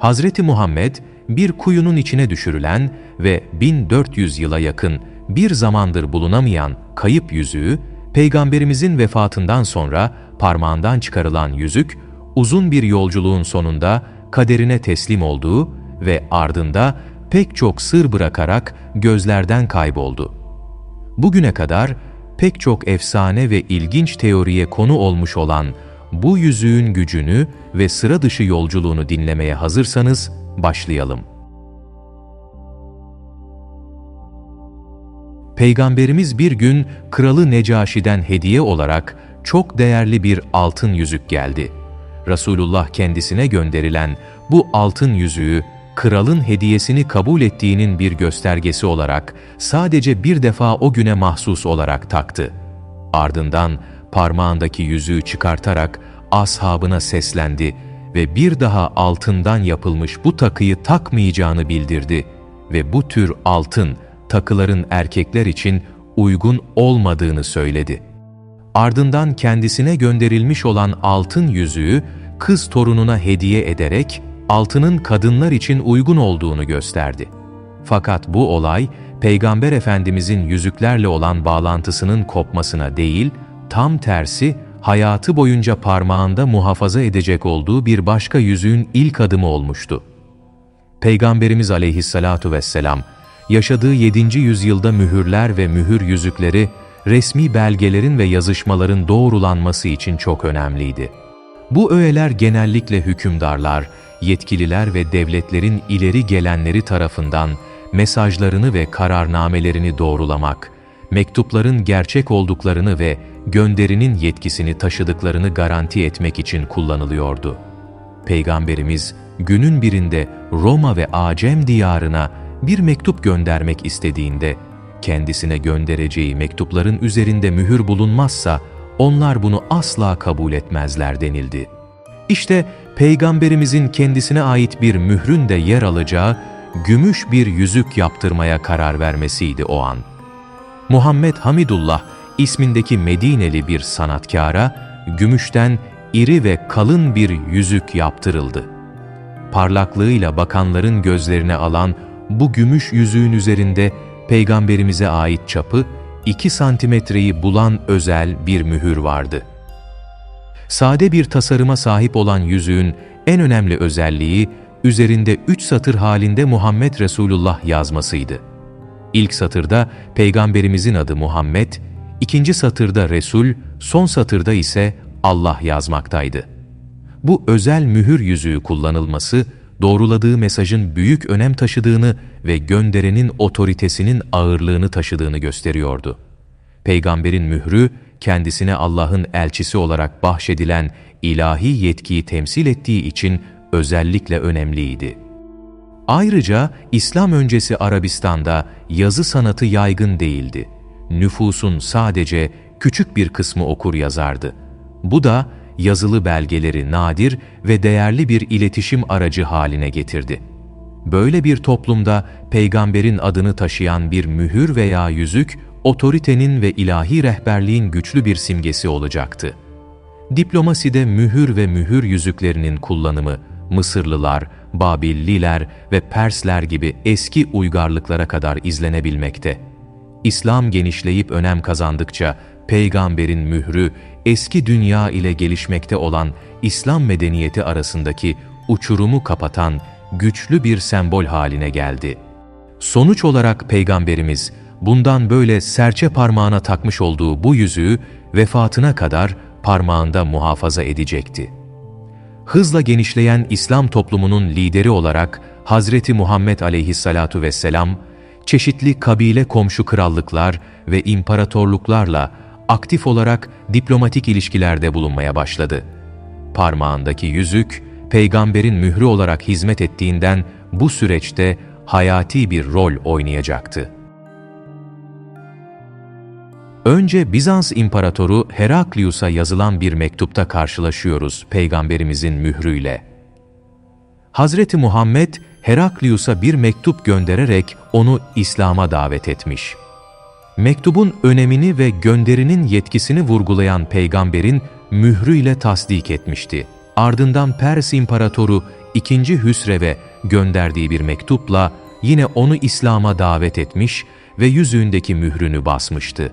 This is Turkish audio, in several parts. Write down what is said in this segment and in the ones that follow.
Hazreti Muhammed bir kuyunun içine düşürülen ve 1400 yıla yakın bir zamandır bulunamayan kayıp yüzüğü, Peygamberimizin vefatından sonra parmağından çıkarılan yüzük, uzun bir yolculuğun sonunda kaderine teslim olduğu ve ardında pek çok sır bırakarak gözlerden kayboldu. Bugüne kadar pek çok efsane ve ilginç teoriye konu olmuş olan bu yüzüğün gücünü ve sıra dışı yolculuğunu dinlemeye hazırsanız başlayalım. Peygamberimiz bir gün kralı Necaşi'den hediye olarak çok değerli bir altın yüzük geldi. Resulullah kendisine gönderilen bu altın yüzüğü kralın hediyesini kabul ettiğinin bir göstergesi olarak sadece bir defa o güne mahsus olarak taktı. Ardından parmağındaki yüzüğü çıkartarak ashabına seslendi ve bir daha altından yapılmış bu takıyı takmayacağını bildirdi ve bu tür altın takıların erkekler için uygun olmadığını söyledi. Ardından kendisine gönderilmiş olan altın yüzüğü kız torununa hediye ederek altının kadınlar için uygun olduğunu gösterdi. Fakat bu olay Peygamber Efendimizin yüzüklerle olan bağlantısının kopmasına değil, tam tersi hayatı boyunca parmağında muhafaza edecek olduğu bir başka yüzüğün ilk adımı olmuştu. Peygamberimiz aleyhissalatu vesselam, yaşadığı 7. yüzyılda mühürler ve mühür yüzükleri, resmi belgelerin ve yazışmaların doğrulanması için çok önemliydi. Bu öğeler genellikle hükümdarlar, yetkililer ve devletlerin ileri gelenleri tarafından mesajlarını ve kararnamelerini doğrulamak, mektupların gerçek olduklarını ve gönderinin yetkisini taşıdıklarını garanti etmek için kullanılıyordu. Peygamberimiz günün birinde Roma ve Acem diyarına bir mektup göndermek istediğinde, kendisine göndereceği mektupların üzerinde mühür bulunmazsa, onlar bunu asla kabul etmezler denildi. İşte Peygamberimizin kendisine ait bir mührün de yer alacağı gümüş bir yüzük yaptırmaya karar vermesiydi o an. Muhammed Hamidullah ismindeki Medineli bir sanatkara, gümüşten iri ve kalın bir yüzük yaptırıldı. Parlaklığıyla bakanların gözlerine alan bu gümüş yüzüğün üzerinde Peygamberimize ait çapı 2 santimetreyi bulan özel bir mühür vardı. Sade bir tasarıma sahip olan yüzüğün en önemli özelliği üzerinde üç satır halinde Muhammed Resulullah yazmasıydı. İlk satırda Peygamberimizin adı Muhammed, ikinci satırda Resul, son satırda ise Allah yazmaktaydı. Bu özel mühür yüzüğü kullanılması, doğruladığı mesajın büyük önem taşıdığını ve gönderenin otoritesinin ağırlığını taşıdığını gösteriyordu. Peygamberin mührü, kendisine Allah'ın elçisi olarak bahşedilen ilahi yetkiyi temsil ettiği için özellikle önemliydi. Ayrıca İslam öncesi Arabistan'da yazı sanatı yaygın değildi. Nüfusun sadece küçük bir kısmı okur yazardı. Bu da yazılı belgeleri nadir ve değerli bir iletişim aracı haline getirdi. Böyle bir toplumda peygamberin adını taşıyan bir mühür veya yüzük, otoritenin ve ilahi rehberliğin güçlü bir simgesi olacaktı. Diplomaside mühür ve mühür yüzüklerinin kullanımı, Mısırlılar, Babilliler ve Persler gibi eski uygarlıklara kadar izlenebilmekte. İslam genişleyip önem kazandıkça peygamberin mührü eski dünya ile gelişmekte olan İslam medeniyeti arasındaki uçurumu kapatan güçlü bir sembol haline geldi. Sonuç olarak peygamberimiz bundan böyle serçe parmağına takmış olduğu bu yüzüğü vefatına kadar parmağında muhafaza edecekti. Hızla genişleyen İslam toplumunun lideri olarak Hazreti Muhammed aleyhissalatu vesselam, çeşitli kabile komşu krallıklar ve imparatorluklarla aktif olarak diplomatik ilişkilerde bulunmaya başladı. Parmağındaki yüzük, peygamberin mührü olarak hizmet ettiğinden bu süreçte hayati bir rol oynayacaktı. Önce Bizans İmparatoru Heraklius'a yazılan bir mektupta karşılaşıyoruz Peygamberimizin mührüyle. Hazreti Muhammed Heraklius'a bir mektup göndererek onu İslam'a davet etmiş. Mektubun önemini ve gönderinin yetkisini vurgulayan peygamberin mührüyle tasdik etmişti. Ardından Pers İmparatoru ikinci Hüsrev'e gönderdiği bir mektupla yine onu İslam'a davet etmiş ve yüzüğündeki mührünü basmıştı.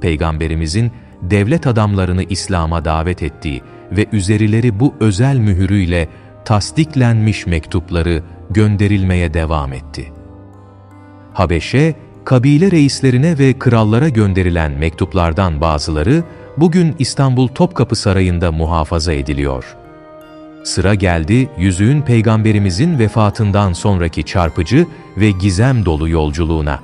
Peygamberimizin devlet adamlarını İslam'a davet ettiği ve üzerileri bu özel mühürüyle tasdiklenmiş mektupları gönderilmeye devam etti. Habeşe, kabile reislerine ve krallara gönderilen mektuplardan bazıları bugün İstanbul Topkapı Sarayı'nda muhafaza ediliyor. Sıra geldi yüzüğün peygamberimizin vefatından sonraki çarpıcı ve gizem dolu yolculuğuna.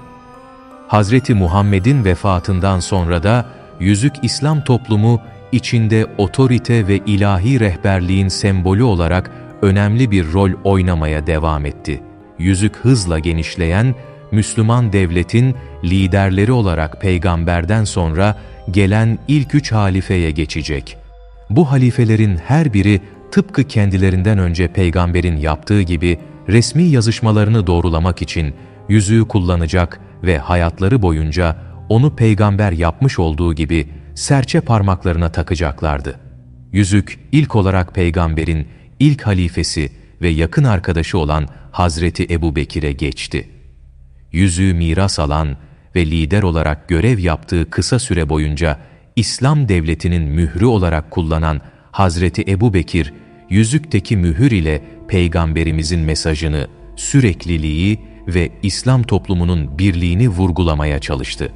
Hazreti Muhammed'in vefatından sonra da yüzük İslam toplumu içinde otorite ve ilahi rehberliğin sembolü olarak önemli bir rol oynamaya devam etti. Yüzük hızla genişleyen Müslüman devletin liderleri olarak peygamberden sonra gelen ilk üç halifeye geçecek. Bu halifelerin her biri tıpkı kendilerinden önce peygamberin yaptığı gibi resmi yazışmalarını doğrulamak için yüzüğü kullanacak ve hayatları boyunca onu peygamber yapmış olduğu gibi serçe parmaklarına takacaklardı. Yüzük ilk olarak peygamberin ilk halifesi ve yakın arkadaşı olan Hazreti Ebu Bekir'e geçti. Yüzüğü miras alan ve lider olarak görev yaptığı kısa süre boyunca İslam devletinin mührü olarak kullanan Hazreti Ebu Bekir, yüzükteki mühür ile Peygamberimizin mesajını, sürekliliği ve İslam toplumunun birliğini vurgulamaya çalıştı.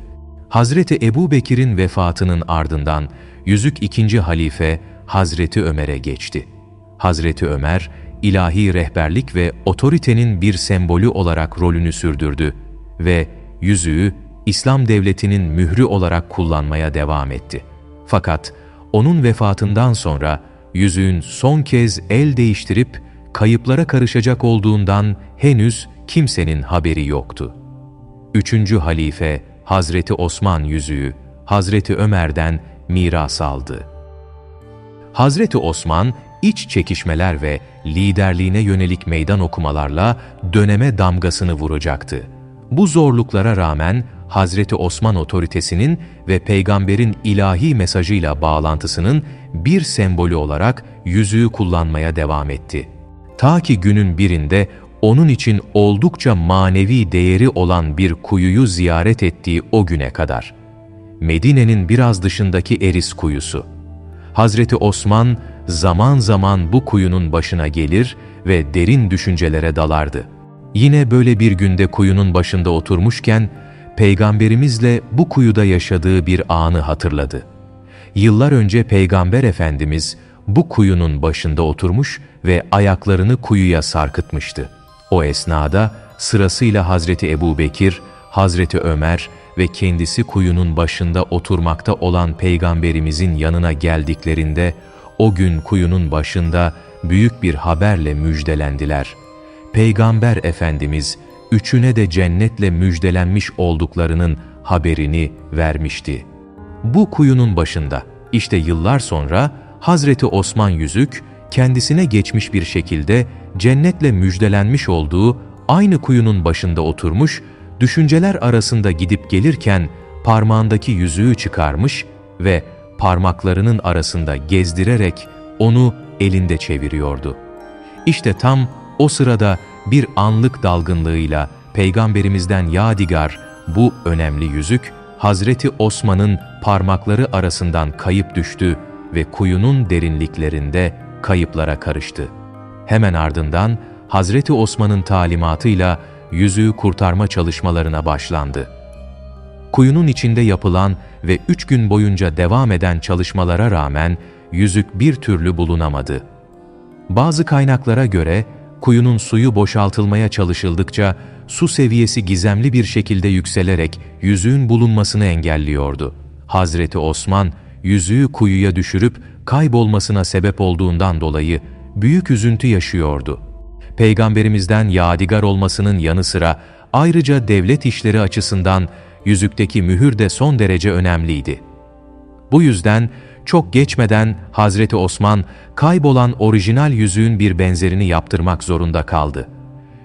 Hazreti Ebu Bekir'in vefatının ardından yüzük ikinci halife Hazreti Ömer'e geçti. Hazreti Ömer, ilahi rehberlik ve otoritenin bir sembolü olarak rolünü sürdürdü ve yüzüğü İslam devletinin mührü olarak kullanmaya devam etti. Fakat onun vefatından sonra yüzüğün son kez el değiştirip kayıplara karışacak olduğundan henüz kimsenin haberi yoktu. Üçüncü halife Hazreti Osman yüzüğü Hazreti Ömer'den miras aldı. Hazreti Osman iç çekişmeler ve liderliğine yönelik meydan okumalarla döneme damgasını vuracaktı. Bu zorluklara rağmen Hazreti Osman otoritesinin ve peygamberin ilahi mesajıyla bağlantısının bir sembolü olarak yüzüğü kullanmaya devam etti. Ta ki günün birinde onun için oldukça manevi değeri olan bir kuyuyu ziyaret ettiği o güne kadar. Medine'nin biraz dışındaki Eris kuyusu. Hazreti Osman zaman zaman bu kuyunun başına gelir ve derin düşüncelere dalardı. Yine böyle bir günde kuyunun başında oturmuşken, Peygamberimizle bu kuyuda yaşadığı bir anı hatırladı. Yıllar önce Peygamber Efendimiz bu kuyunun başında oturmuş ve ayaklarını kuyuya sarkıtmıştı. O esnada sırasıyla Hazreti Ebu Bekir, Hazreti Ömer ve kendisi kuyunun başında oturmakta olan Peygamberimizin yanına geldiklerinde, o gün kuyunun başında büyük bir haberle müjdelendiler. Peygamber Efendimiz, üçüne de cennetle müjdelenmiş olduklarının haberini vermişti. Bu kuyunun başında, işte yıllar sonra Hazreti Osman Yüzük, kendisine geçmiş bir şekilde cennetle müjdelenmiş olduğu aynı kuyunun başında oturmuş, düşünceler arasında gidip gelirken parmağındaki yüzüğü çıkarmış ve parmaklarının arasında gezdirerek onu elinde çeviriyordu. İşte tam o sırada bir anlık dalgınlığıyla Peygamberimizden yadigar bu önemli yüzük Hazreti Osman'ın parmakları arasından kayıp düştü ve kuyunun derinliklerinde kayıplara karıştı. Hemen ardından Hazreti Osman'ın talimatıyla yüzüğü kurtarma çalışmalarına başlandı. Kuyunun içinde yapılan ve üç gün boyunca devam eden çalışmalara rağmen yüzük bir türlü bulunamadı. Bazı kaynaklara göre kuyunun suyu boşaltılmaya çalışıldıkça su seviyesi gizemli bir şekilde yükselerek yüzüğün bulunmasını engelliyordu. Hazreti Osman yüzüğü kuyuya düşürüp kaybolmasına sebep olduğundan dolayı büyük üzüntü yaşıyordu. Peygamberimizden yadigar olmasının yanı sıra ayrıca devlet işleri açısından yüzükteki mühür de son derece önemliydi. Bu yüzden çok geçmeden Hazreti Osman kaybolan orijinal yüzüğün bir benzerini yaptırmak zorunda kaldı.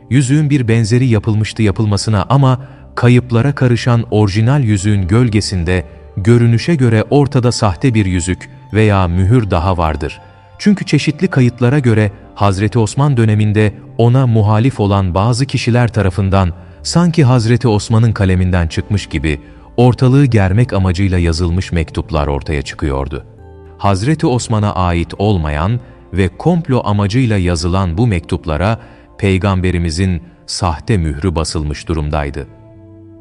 Yüzüğün bir benzeri yapılmıştı yapılmasına ama kayıplara karışan orijinal yüzüğün gölgesinde görünüşe göre ortada sahte bir yüzük veya mühür daha vardır. Çünkü çeşitli kayıtlara göre Hazreti Osman döneminde ona muhalif olan bazı kişiler tarafından sanki Hazreti Osman'ın kaleminden çıkmış gibi ortalığı germek amacıyla yazılmış mektuplar ortaya çıkıyordu. Hazreti Osman'a ait olmayan ve komplo amacıyla yazılan bu mektuplara Peygamberimizin sahte mührü basılmış durumdaydı.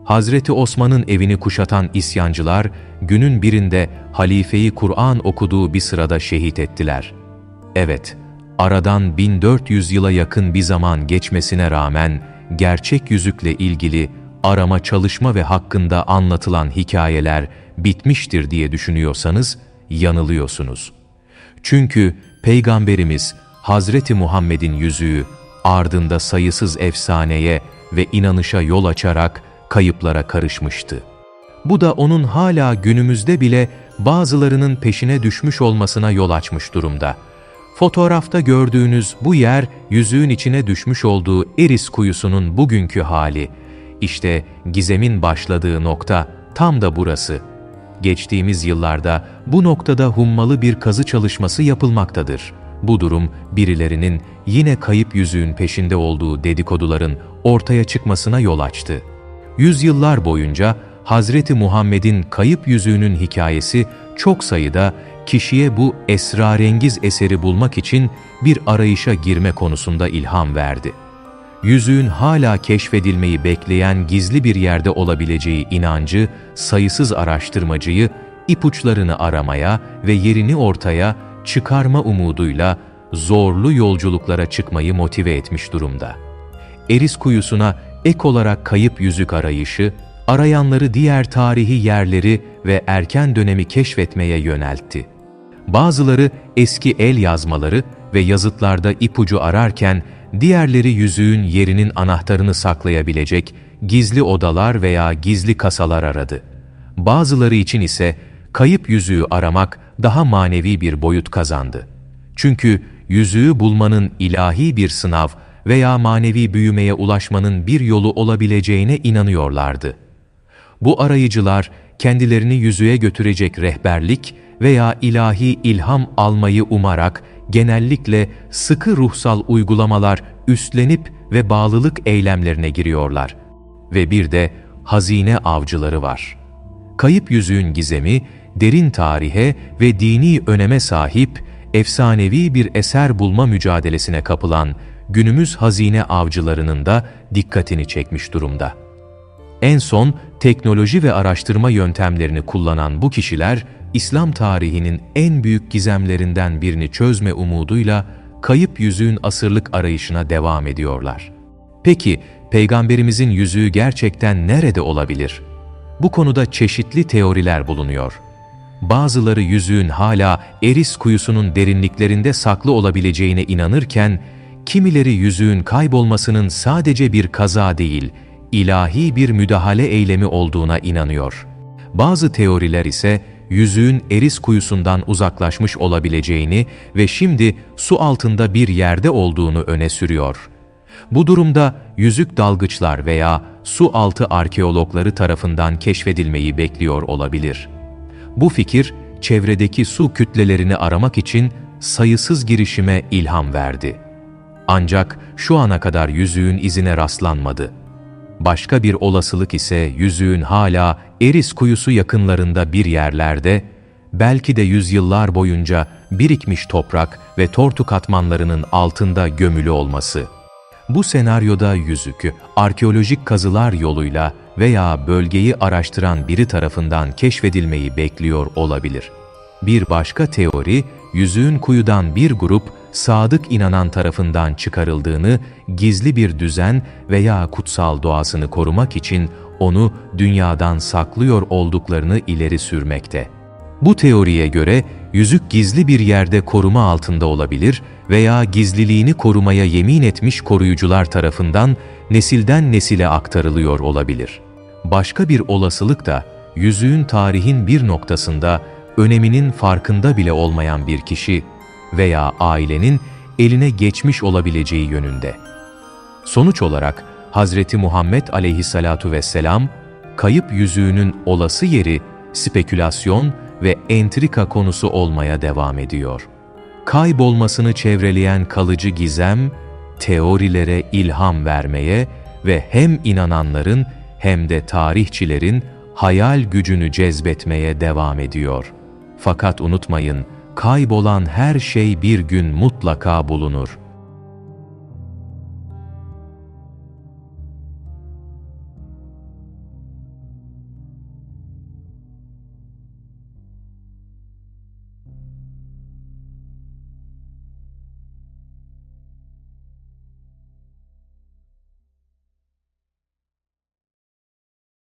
Hazreti Osman'ın evini kuşatan isyancılar günün birinde halifeyi Kur'an okuduğu bir sırada şehit ettiler. Evet, aradan 1400 yıla yakın bir zaman geçmesine rağmen gerçek yüzükle ilgili arama çalışma ve hakkında anlatılan hikayeler bitmiştir diye düşünüyorsanız yanılıyorsunuz. Çünkü Peygamberimiz Hazreti Muhammed'in yüzüğü ardında sayısız efsaneye ve inanışa yol açarak kayıplara karışmıştı. Bu da onun hala günümüzde bile bazılarının peşine düşmüş olmasına yol açmış durumda. Fotoğrafta gördüğünüz bu yer yüzüğün içine düşmüş olduğu Eris kuyusunun bugünkü hali. İşte gizemin başladığı nokta tam da burası. Geçtiğimiz yıllarda bu noktada hummalı bir kazı çalışması yapılmaktadır. Bu durum birilerinin yine kayıp yüzüğün peşinde olduğu dedikoduların ortaya çıkmasına yol açtı. Yüzyıllar boyunca Hazreti Muhammed'in kayıp yüzüğünün hikayesi çok sayıda kişiye bu esrarengiz eseri bulmak için bir arayışa girme konusunda ilham verdi. Yüzüğün hala keşfedilmeyi bekleyen gizli bir yerde olabileceği inancı sayısız araştırmacıyı ipuçlarını aramaya ve yerini ortaya çıkarma umuduyla zorlu yolculuklara çıkmayı motive etmiş durumda. Eris kuyusuna ek olarak kayıp yüzük arayışı, arayanları diğer tarihi yerleri ve erken dönemi keşfetmeye yöneltti. Bazıları eski el yazmaları ve yazıtlarda ipucu ararken, diğerleri yüzüğün yerinin anahtarını saklayabilecek gizli odalar veya gizli kasalar aradı. Bazıları için ise kayıp yüzüğü aramak daha manevi bir boyut kazandı. Çünkü yüzüğü bulmanın ilahi bir sınav veya manevi büyümeye ulaşmanın bir yolu olabileceğine inanıyorlardı. Bu arayıcılar kendilerini yüzüğe götürecek rehberlik veya ilahi ilham almayı umarak genellikle sıkı ruhsal uygulamalar üstlenip ve bağlılık eylemlerine giriyorlar. Ve bir de hazine avcıları var. Kayıp yüzüğün gizemi, derin tarihe ve dini öneme sahip, efsanevi bir eser bulma mücadelesine kapılan günümüz hazine avcılarının da dikkatini çekmiş durumda. En son teknoloji ve araştırma yöntemlerini kullanan bu kişiler, İslam tarihinin en büyük gizemlerinden birini çözme umuduyla kayıp yüzüğün asırlık arayışına devam ediyorlar. Peki, Peygamberimizin yüzüğü gerçekten nerede olabilir? Bu konuda çeşitli teoriler bulunuyor. Bazıları yüzüğün hala Eris kuyusunun derinliklerinde saklı olabileceğine inanırken, kimileri yüzüğün kaybolmasının sadece bir kaza değil, ilahi bir müdahale eylemi olduğuna inanıyor. Bazı teoriler ise yüzüğün Eris kuyusundan uzaklaşmış olabileceğini ve şimdi su altında bir yerde olduğunu öne sürüyor. Bu durumda yüzük dalgıçlar veya su altı arkeologları tarafından keşfedilmeyi bekliyor olabilir. Bu fikir, çevredeki su kütlelerini aramak için sayısız girişime ilham verdi. Ancak şu ana kadar yüzüğün izine rastlanmadı. Başka bir olasılık ise yüzüğün hala Eris kuyusu yakınlarında bir yerlerde, belki de yüzyıllar boyunca birikmiş toprak ve tortu katmanlarının altında gömülü olması. Bu senaryoda yüzük, arkeolojik kazılar yoluyla veya bölgeyi araştıran biri tarafından keşfedilmeyi bekliyor olabilir. Bir başka teori, yüzüğün kuyudan bir grup sadık inanan tarafından çıkarıldığını, gizli bir düzen veya kutsal doğasını korumak için onu dünyadan saklıyor olduklarını ileri sürmekte. Bu teoriye göre yüzük gizli bir yerde koruma altında olabilir veya gizliliğini korumaya yemin etmiş koruyucular tarafından nesilden nesile aktarılıyor olabilir. Başka bir olasılık da yüzüğün tarihin bir noktasında öneminin farkında bile olmayan bir kişi veya ailenin eline geçmiş olabileceği yönünde. Sonuç olarak Hazreti Muhammed aleyhissalatu vesselam, kayıp yüzüğünün olası yeri spekülasyon ve entrika konusu olmaya devam ediyor. kaybolmasını çevreleyen kalıcı gizem, teorilere ilham vermeye ve hem inananların hem de tarihçilerin hayal gücünü cezbetmeye devam ediyor. Fakat unutmayın, kaybolan her şey bir gün mutlaka bulunur.